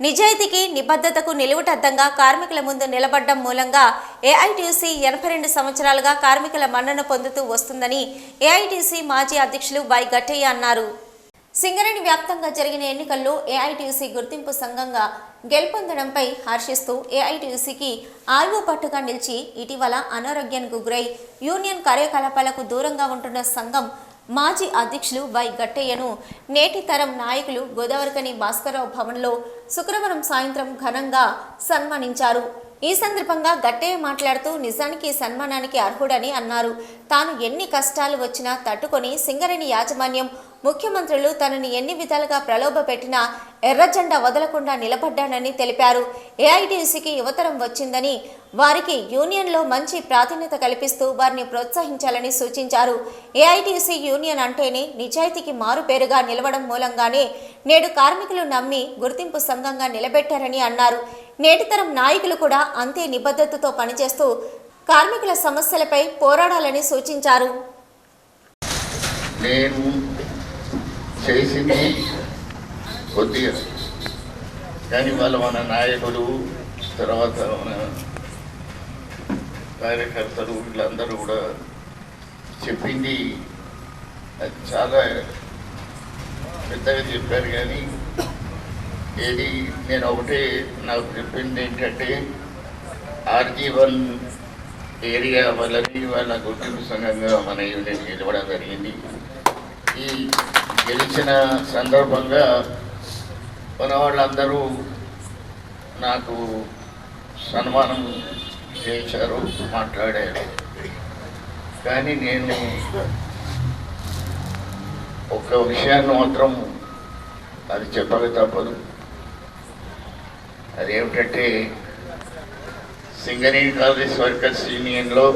నిజాయితీకి నిబద్ధతకు నిలువుటద్దంగా కార్మికుల ముందు నిలబడ్డం మూలంగా ఏఐటీసీ ఎనభై రెండు సంవత్సరాలుగా కార్మికుల మన్నన పొందుతూ వస్తుందని ఏఐటీసీ మాజీ అధ్యక్షులు వై గట్టయ్య అన్నారు. సింగరేణి వ్యాప్తంగా జరిగిన ఎన్నికల్లో ఏఐటీసీ గుర్తింపు సంఘంగా గెలుపొందడంపై హర్షిస్తూ ఏఐటీసీకి ఆర్వో పట్టుగా నిలిచి ఇటీవల అనారోగ్యానికి గురై యూనియన్ కార్యకలాపాలకు దూరంగా ఉంటున్న సంఘం మాజీ అధ్యక్షులు వై గట్టయ్యను నేటి తరం నాయకులు గోదావరికని భాస్కరరావు భవన్లో శుక్రవారం సాయంత్రం ఘనంగా సన్మానించారు. ఈ సందర్భంగా గట్టయ్య మాట్లాడుతూ నిజానికి ఈ సన్మానానికి అర్హుడని అన్నారు. తాను ఎన్ని కష్టాలు వచ్చినా తట్టుకొని సింగరేణి యాజమాన్యం ముఖ్యమంత్రులు తనని ఎన్ని విధాలుగా ప్రలోభ పెట్టినా ఎర్రజెండా వదలకుండా నిలబడ్డానని తెలిపారు. ఏఐటీసీకి యువతరం వచ్చిందని వారికి యూనియన్లో మంచి ప్రాధాన్యత కల్పిస్తూ వారిని ప్రోత్సహించాలని సూచించారు. ఏఐటీసీ యూనియన్ అంటేనే నిజాయితీకి మారుపేరుగా నిలవడం మూలంగానే నేడు కార్మికులు నమ్మి గుర్తింపు సంఘంగా నిలబెట్టారని అన్నారు. నేటితరం నాయకులు కూడా అంతే నిబద్ధతతో పనిచేస్తూ కార్మికుల సమస్యలపై పోరాడాలని సూచించారు. నేను చేసింది కొద్దిగా. కానీ వాళ్ళ మన నాయకులు తర్వాత మన కార్యకర్తలు వీళ్ళందరూ కూడా చెప్పింది అది చాలా పెద్దగా చెప్పారు కానీ ఏది నేను ఒకటే నాకు చెప్పింది ఏంటంటే ఆర్జీ వన్ ఏరియా వాళ్ళని వాళ్ళ గుర్తింపు సంఘంగా మన యూనిట్ నిలవడం జరిగింది. ఈ గెలిచిన సందర్భంగా మన వాళ్ళందరూ నాకు సన్మానం చేశారు మాట్లాడారు. కానీ నేను ఒక్క విషయాన్ని మాత్రం అది చెప్పక తప్పదు. అదేమిటంటే సింగరేణి కాలేజ్ వర్కర్స్ యూనియన్లో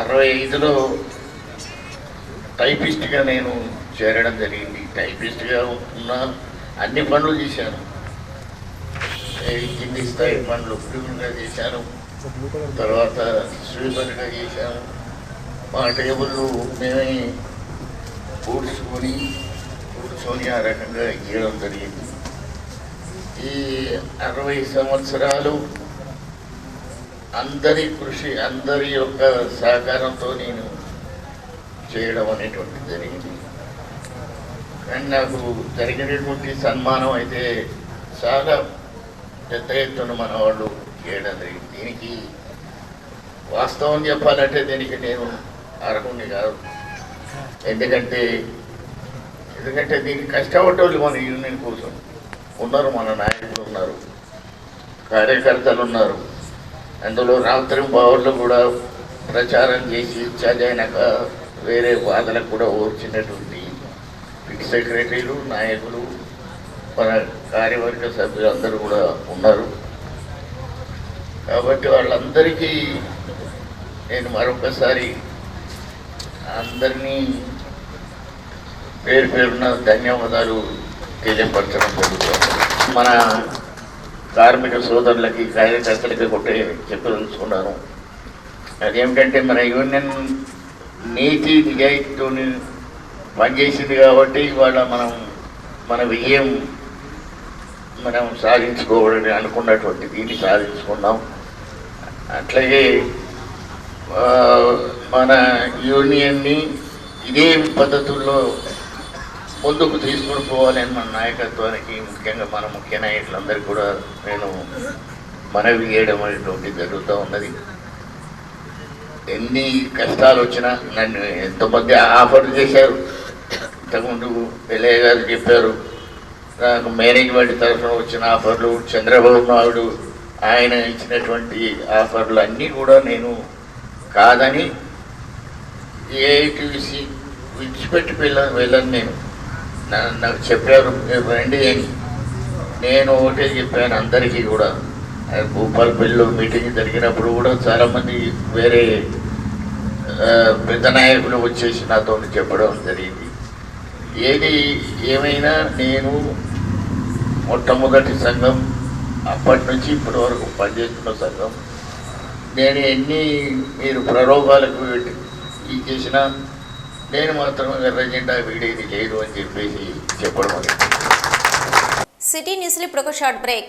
అరవై ఐదులో టైపిస్ట్గా నేను చేరడం జరిగింది. టైపిస్ట్గా ఉన్న అన్ని పనులు చేశాను కింది స్థాయి పనులు ప్రిమిగా చేశాను తర్వాత స్వీపర్గా చేశాను మా టేబుల్ మేమే కూర్చుకొని కూర్చొని ఆ రకంగా గీయడం జరిగింది. ఈ అరవై సంవత్సరాలు అందరి కృషి అందరి యొక్క సహకారంతో నేను చేయడం అనేటువంటిది జరిగింది. అండ్ నాకు జరిగినటువంటి సన్మానం అయితే చాలా పెద్ద ఎత్తున మన వాళ్ళు చేయడం జరిగింది. దీనికి వాస్తవం చెప్పాలంటే దీనికి నేను అర్హుణ్ణి కాదు. ఎందుకంటే ఎందుకంటే దీనికి కష్టపడ్డోళ్ళు మన యూనియన్ కోసం ఉన్నారు మన నాయకులు ఉన్నారు కార్యకర్తలు ఉన్నారు. అందులో రాత్రి బావుల్లో కూడా ప్రచారం చేసి చదివినాక వేరే బాధలకు కూడా ఓర్చినటువంటి సెక్రటరీలు నాయకులు మన కార్యవర్గ సభ్యులు అందరూ కూడా ఉన్నారు. కాబట్టి వాళ్ళందరికీ నేను మరొకసారి అందరినీ పేరు పేరున ధన్యవాదాలు తెలియపరచడం జరుగుతుంది. మన కార్మిక సోదరులకి కార్యకర్తలకి కొట్టే చెప్పదలుచుకున్నాను. అదేమిటంటే మన యూనియన్ నీతి నిజాయితీతో పనిచేసింది కాబట్టి ఇవాళ మనం మన విజయం మనం సాధించుకోవాలని అనుకున్నటువంటి దీన్ని సాధించుకున్నాం. అట్లాగే మన యూనియన్ని ఇదే పద్ధతుల్లో ముందుకు తీసుకుని పోవాలని మన నాయకత్వానికి ముఖ్యంగా మన ముఖ్య నాయకులందరికీ కూడా నేను మనవి చేయడం అనేటువంటి జరుగుతూ ఉన్నది. ఎన్ని కష్టాలు వచ్చినా నన్ను ఎంతమంది ఆఫర్ చేశారు. ఇంతకుముందు ఎలయ్య గారు చెప్పారు నాకు మేనేజ్మెంట్ తరఫున వచ్చిన ఆఫర్లు చంద్రబాబు నాయుడు ఆయన ఇచ్చినటువంటి ఆఫర్లు అన్నీ కూడా నేను కాదని ఏఐటీసీ విడిచిపెట్టి వెళ్ళాను వెళ్ళను నేను. నాకు చెప్పారు రండి అని. నేను ఒకటే చెప్పాను అందరికీ కూడా. ఆ భూపాలపల్లిలో మీటింగ్ జరిగినప్పుడు కూడా చాలామంది వేరే పెద్ద నాయకులు వచ్చేసి నాతో చెప్పడం జరిగింది. ఏది ఏమైనా నేను మొట్టమొదటి సంఘం అప్పటి నుంచి ఇప్పటి వరకు పనిచేస్తున్న సంఘం. నేను ఎన్ని మీరు ప్రలోభాలకు ఈ చేసినా నేను మాత్రం ఎర్ర జెండా వీడేది లేదు అని చెప్పేసి చెప్పడం సిటీ న్యూస్లో ఇప్పుడు ఒక షార్ట్ బ్రేక్.